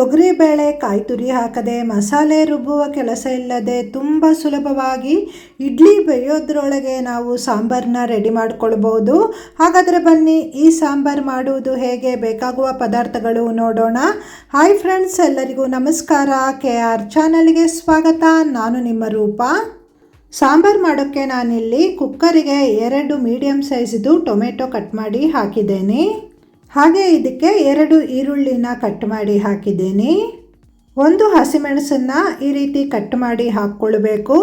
ತೊಗರಿಬೇಳೆ ಕಾಯಿ ತುರಿ ಹಾಕದೆ, ಮಸಾಲೆ ರುಬ್ಬುವ ಕೆಲಸ ಇಲ್ಲದೆ ತುಂಬ ಸುಲಭವಾಗಿ ಇಡ್ಲಿ ಬೇಯೋದ್ರೊಳಗೆ ನಾವು ಸಾಂಬಾರನ್ನ ರೆಡಿ ಮಾಡಿಕೊಳ್ಬೋದು. ಹಾಗಾದರೆ ಬನ್ನಿ, ಈ ಸಾಂಬಾರು ಮಾಡುವುದು ಹೇಗೆ, ಬೇಕಾಗುವ ಪದಾರ್ಥಗಳು ನೋಡೋಣ. ಹಾಯ್ ಫ್ರೆಂಡ್ಸ್, ಎಲ್ಲರಿಗೂ ನಮಸ್ಕಾರ. ಕೆ ಆರ್ ಚಾನಲ್ಗೆ ಸ್ವಾಗತ. ನಾನು ನಿಮ್ಮ ರೂಪ. ಸಾಂಬಾರು ಮಾಡೋಕ್ಕೆ ನಾನಿಲ್ಲಿ ಕುಕ್ಕರಿಗೆ ಎರಡು ಮೀಡಿಯಮ್ ಸೈಜ್ದು ಟೊಮೆಟೊ ಕಟ್ ಮಾಡಿ ಹಾಕಿದ್ದೇನೆ. ಹಾಗೆ ಇದಕ್ಕೆ ಎರಡು ಈರುಳ್ಳಿನ ಕಟ್ ಮಾಡಿ ಹಾಕಿದ್ದೀನಿ. ಒಂದು ಹಸಿಮೆಣಸನ್ನು ಈ ರೀತಿ ಕಟ್ ಮಾಡಿ ಹಾಕ್ಕೊಳ್ಬೇಕು.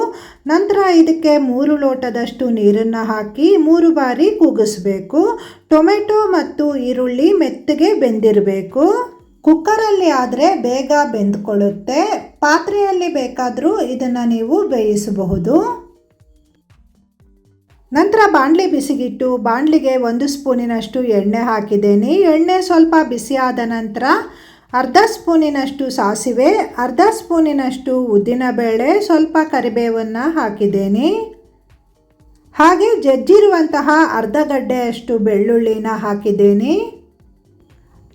ನಂತರ ಇದಕ್ಕೆ ಮೂರು ಲೋಟದಷ್ಟು ನೀರನ್ನು ಹಾಕಿ ಮೂರು ಬಾರಿ ಕೂಗಿಸ್ಬೇಕು. ಟೊಮೆಟೊ ಮತ್ತು ಈರುಳ್ಳಿ ಮೆತ್ತಗೆ ಬೆಂದಿರಬೇಕು. ಕುಕ್ಕರಲ್ಲಿ ಆದರೆ ಬೇಗ ಬೆಂದ್ಕೊಳ್ಳುತ್ತೆ. ಪಾತ್ರೆಯಲ್ಲಿ ಬೇಕಾದರೂ ಇದನ್ನು ನೀವು ಬೇಯಿಸಬಹುದು. ನಂತರ ಬಾಣಲಿ ಬಿಸಿಗಿಟ್ಟು, ಬಾಣಲಿಗೆ ಒಂದು ಸ್ಪೂನಿನಷ್ಟು ಎಣ್ಣೆ ಹಾಕಿದ್ದೇನೆ. ಎಣ್ಣೆ ಸ್ವಲ್ಪ ಬಿಸಿಯಾದ ನಂತರ ಅರ್ಧ ಸ್ಪೂನಿನಷ್ಟು ಸಾಸಿವೆ, ಅರ್ಧ ಸ್ಪೂನಿನಷ್ಟು ಉದ್ದಿನಬೇಳೆ ಸ್ವಲ್ಪ ಕರಿಬೇವನ್ನು ಹಾಕಿದ್ದೇನೆ. ಹಾಗೆ ಜಜ್ಜಿರುವಂತಹ ಅರ್ಧ ಗಡ್ಡೆಯಷ್ಟು ಬೆಳ್ಳುಳ್ಳಿನ ಹಾಕಿದ್ದೇನೆ.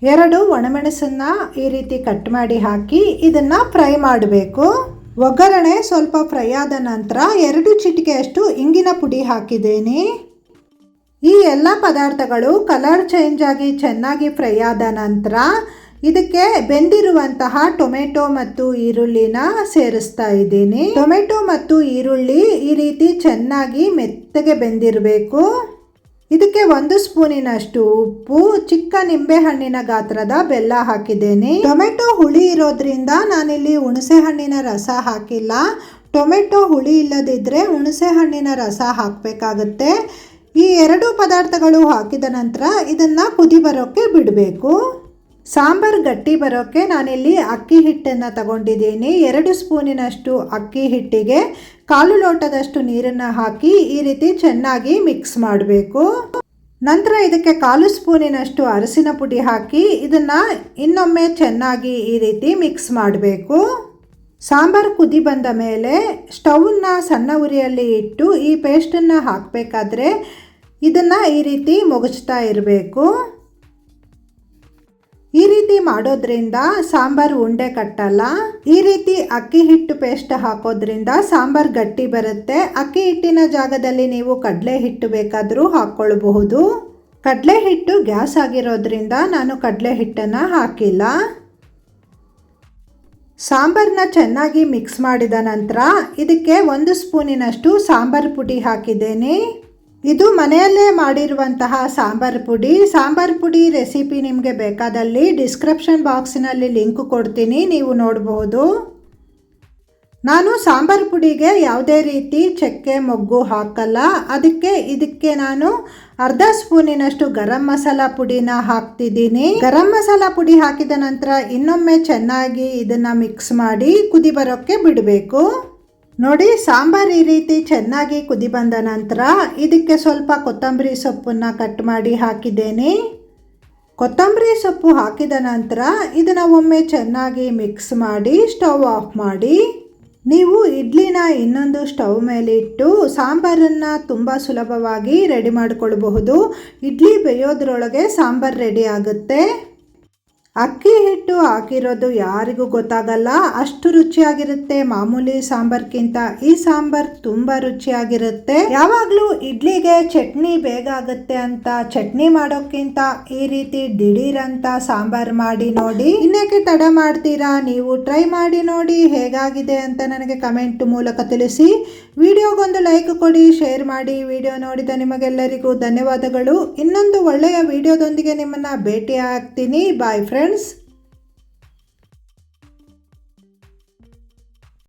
ಎರಡು ಒಣಮೆಣಸನ್ನು ಈ ರೀತಿ ಕಟ್ ಮಾಡಿ ಹಾಕಿ ಇದನ್ನು ಫ್ರೈ ಮಾಡಬೇಕು. ಒಗ್ಗರಣೆ ಸ್ವಲ್ಪ ಫ್ರೈ ನಂತರ ಎರಡು ಚಿಟಿಕೆಯಷ್ಟು ಇಂಗಿನ ಪುಡಿ ಹಾಕಿದ್ದೇನೆ. ಈ ಎಲ್ಲ ಪದಾರ್ಥಗಳು ಕಲರ್ ಚೇಂಜ್ ಆಗಿ ಚೆನ್ನಾಗಿ ಫ್ರೈ ನಂತರ ಇದಕ್ಕೆ ಬೆಂದಿರುವಂತಹ ಟೊಮೆಟೊ ಮತ್ತು ಈರುಳ್ಳಿನ ಸೇರಿಸ್ತಾ ಇದ್ದೀನಿ. ಟೊಮೆಟೊ ಮತ್ತು ಈರುಳ್ಳಿ ಈ ರೀತಿ ಚೆನ್ನಾಗಿ ಮೆತ್ತಗೆ ಬೆಂದಿರಬೇಕು. ಇದಕ್ಕೆ ಒಂದು ಸ್ಪೂನಿನಷ್ಟು ಉಪ್ಪು, ಚಿಕ್ಕ ನಿಂಬೆ ಹಣ್ಣಿನ ಗಾತ್ರದ ಬೆಲ್ಲ ಹಾಕಿದ್ದೇನೆ. ಟೊಮೆಟೊ ಹುಳಿ ಇರೋದ್ರಿಂದ ನಾನಿಲ್ಲಿ ಹುಣಸೆ ಹಣ್ಣಿನ ರಸ ಹಾಕಿಲ್ಲ. ಟೊಮೆಟೊ ಹುಳಿ ಇಲ್ಲದಿದ್ದರೆ ಹುಣಸೆ ಹಣ್ಣಿನ ರಸ ಹಾಕಬೇಕಾಗುತ್ತೆ. ಈ ಎರಡು ಪದಾರ್ಥಗಳು ಹಾಕಿದ ನಂತರ ಇದನ್ನು ಕುದಿ ಬರೋಕ್ಕೆ ಬಿಡಬೇಕು. ಸಾಂಬಾರು ಗಟ್ಟಿ ಬರೋಕ್ಕೆ ನಾನಿಲ್ಲಿ ಅಕ್ಕಿ ಹಿಟ್ಟನ್ನು ತಗೊಂಡಿದ್ದೀನಿ. ಎರಡು ಸ್ಪೂನಿನಷ್ಟು ಅಕ್ಕಿ ಹಿಟ್ಟಿಗೆ ಕಾಲು ಲೋಟದಷ್ಟು ನೀರನ್ನು ಹಾಕಿ ಈ ರೀತಿ ಚೆನ್ನಾಗಿ ಮಿಕ್ಸ್ ಮಾಡಬೇಕು. ನಂತರ ಇದಕ್ಕೆ ಕಾಲು ಸ್ಪೂನಿನಷ್ಟು ಅರಸಿನ ಪುಡಿ ಹಾಕಿ ಇದನ್ನು ಇನ್ನೊಮ್ಮೆ ಚೆನ್ನಾಗಿ ಈ ರೀತಿ ಮಿಕ್ಸ್ ಮಾಡಬೇಕು. ಸಾಂಬಾರು ಕುದಿ ಬಂದ ಮೇಲೆ ಸ್ಟೌನ್ನ ಸಣ್ಣ ಉರಿಯಲ್ಲಿ ಇಟ್ಟು ಈ ಪೇಸ್ಟನ್ನು ಹಾಕಬೇಕಾದ್ರೆ ಇದನ್ನು ಈ ರೀತಿ ಮುಗಿಸ್ತಾ ಇರಬೇಕು. ಈ ರೀತಿ ಮಾಡೋದ್ರಿಂದ ಸಾಂಬಾರು ಉಂಡೆ ಕಟ್ಟಲ್ಲ. ಈ ರೀತಿ ಅಕ್ಕಿ ಹಿಟ್ಟು ಪೇಸ್ಟ್ ಹಾಕೋದ್ರಿಂದ ಸಾಂಬಾರು ಗಟ್ಟಿ ಬರುತ್ತೆ. ಅಕ್ಕಿ ಹಿಟ್ಟಿನ ಜಾಗದಲ್ಲಿ ನೀವು ಕಡಲೆ ಹಿಟ್ಟು ಬೇಕಾದರೂ ಹಾಕ್ಕೊಳ್ಬಹುದು. ಕಡಲೆ ಹಿಟ್ಟು ಗ್ಯಾಸ್ ಆಗಿರೋದ್ರಿಂದ ನಾನು ಕಡಲೆ ಹಿಟ್ಟನ್ನು ಹಾಕಿಲ್ಲ. ಸಾಂಬಾರನ್ನ ಚೆನ್ನಾಗಿ ಮಿಕ್ಸ್ ಮಾಡಿದ ನಂತರ ಇದಕ್ಕೆ ಒಂದು ಸ್ಪೂನಿನಷ್ಟು ಸಾಂಬಾರು ಪುಡಿ ಹಾಕಿದ್ದೇನೆ. ಇದು ಮನೆಯಲ್ಲೇ ಮಾಡಿರುವಂತಹ ಸಾಂಬಾರು ಪುಡಿ. ಸಾಂಬಾರು ಪುಡಿ ರೆಸಿಪಿ ನಿಮಗೆ ಬೇಕಾದಲ್ಲಿ ಡಿಸ್ಕ್ರಿಪ್ಷನ್ ಬಾಕ್ಸಿನಲ್ಲಿ ಲಿಂಕ್ ಕೊಡ್ತೀನಿ, ನೀವು ನೋಡಬಹುದು ನಾನು ಸಾಂಬಾರು ಪುಡಿಗೆ ಯಾವುದೇ ರೀತಿ ಚಕ್ಕೆ, ಮೊಗ್ಗು ಹಾಕಲ್ಲ. ಅದಕ್ಕೆ ಇದಕ್ಕೆ ನಾನು ಅರ್ಧ ಸ್ಪೂನಿನಷ್ಟು ಗರಂ ಮಸಾಲ ಪುಡಿನ ಹಾಕ್ತಿದ್ದೀನಿ. ಗರಂ ಮಸಾಲ ಪುಡಿ ಹಾಕಿದ ನಂತರ ಇನ್ನೊಮ್ಮೆ ಚೆನ್ನಾಗಿ ಇದನ್ನು ಮಿಕ್ಸ್ ಮಾಡಿ ಕುದಿ ಬರೋಕ್ಕೆ ಬಿಡಬೇಕು. ನೋಡಿ, ಸಾಂಬಾರು ಈ ರೀತಿ ಚೆನ್ನಾಗಿ ಕುದಿ ಬಂದ ನಂತರ ಇದಕ್ಕೆ ಸ್ವಲ್ಪ ಕೊತ್ತಂಬರಿ ಸೊಪ್ಪನ್ನು ಕಟ್ ಮಾಡಿ ಹಾಕಿದ್ದೇನೆ. ಕೊತ್ತಂಬರಿ ಸೊಪ್ಪು ಹಾಕಿದ ನಂತರ ಇದನ್ನು ಒಮ್ಮೆ ಚೆನ್ನಾಗಿ ಮಿಕ್ಸ್ ಮಾಡಿ, ಸ್ಟವ್ ಆಫ್ ಮಾಡಿ. ನೀವು ಇಡ್ಲಿನ ಇನ್ನೊಂದು ಸ್ಟವ್ ಮೇಲೆ ಇಟ್ಟು ಸಾಂಬಾರನ್ನು ತುಂಬ ಸುಲಭವಾಗಿ ರೆಡಿ ಮಾಡಿಕೊಳ್ಬಹುದು. ಇಡ್ಲಿ ಬೇಯೋದ್ರೊಳಗೆ ಸಾಂಬಾರು ರೆಡಿ ಆಗುತ್ತೆ. ಅಕ್ಕಿ ಹಿಟ್ಟು ಹಾಕಿರೋದು ಯಾರಿಗೂ ಗೊತ್ತಾಗಲ್ಲ. ಅಷ್ಟು ರುಚಿಯಾಗಿರುತ್ತೆ ಮಾಮೂಲಿ ಸಾಂಬಾರ್ಗಿಂತ ಈ ಸಾಂಬಾರ್ ತುಂಬಾ ರುಚಿಯಾಗಿರುತ್ತೆ. ಯಾವಾಗಲೂ ಇಡ್ಲಿಗೆ ಚಟ್ನಿ ಬೇಗ ಆಗುತ್ತೆ ಅಂತ, ಚಟ್ನಿ ಮಾಡೋಕ್ಕಿಂತ ಈ ರೀತಿ ದಿಢೀರ್ ಅಂತ ಸಾಂಬಾರ್ ಮಾಡಿ ನೋಡಿ. ಇನ್ನೇಕೆ ತಡ ಮಾಡ್ತೀರಾ? ನೀವು ಟ್ರೈ ಮಾಡಿ ನೋಡಿ ಹೇಗಾಗಿದೆ ಅಂತ ನನಗೆ ಕಮೆಂಟ್ ಮೂಲಕ ತಿಳಿಸಿ. ವಿಡಿಯೋಗೊಂದು ಲೈಕ್ ಕೊಡಿ, ಶೇರ್ ಮಾಡಿ. ವಿಡಿಯೋ ನೋಡಿದ ನಿಮಗೆಲ್ಲರಿಗೂ ಧನ್ಯವಾದಗಳು. ಇನ್ನೊಂದು ಒಳ್ಳೆಯ ವಿಡಿಯೋದೊಂದಿಗೆ ನಿಮ್ಮನ್ನ ಭೇಟಿ ಆಗ್ತೀನಿ ಬಾಯ್ ಫ್ರೆಂಡ್ಸ್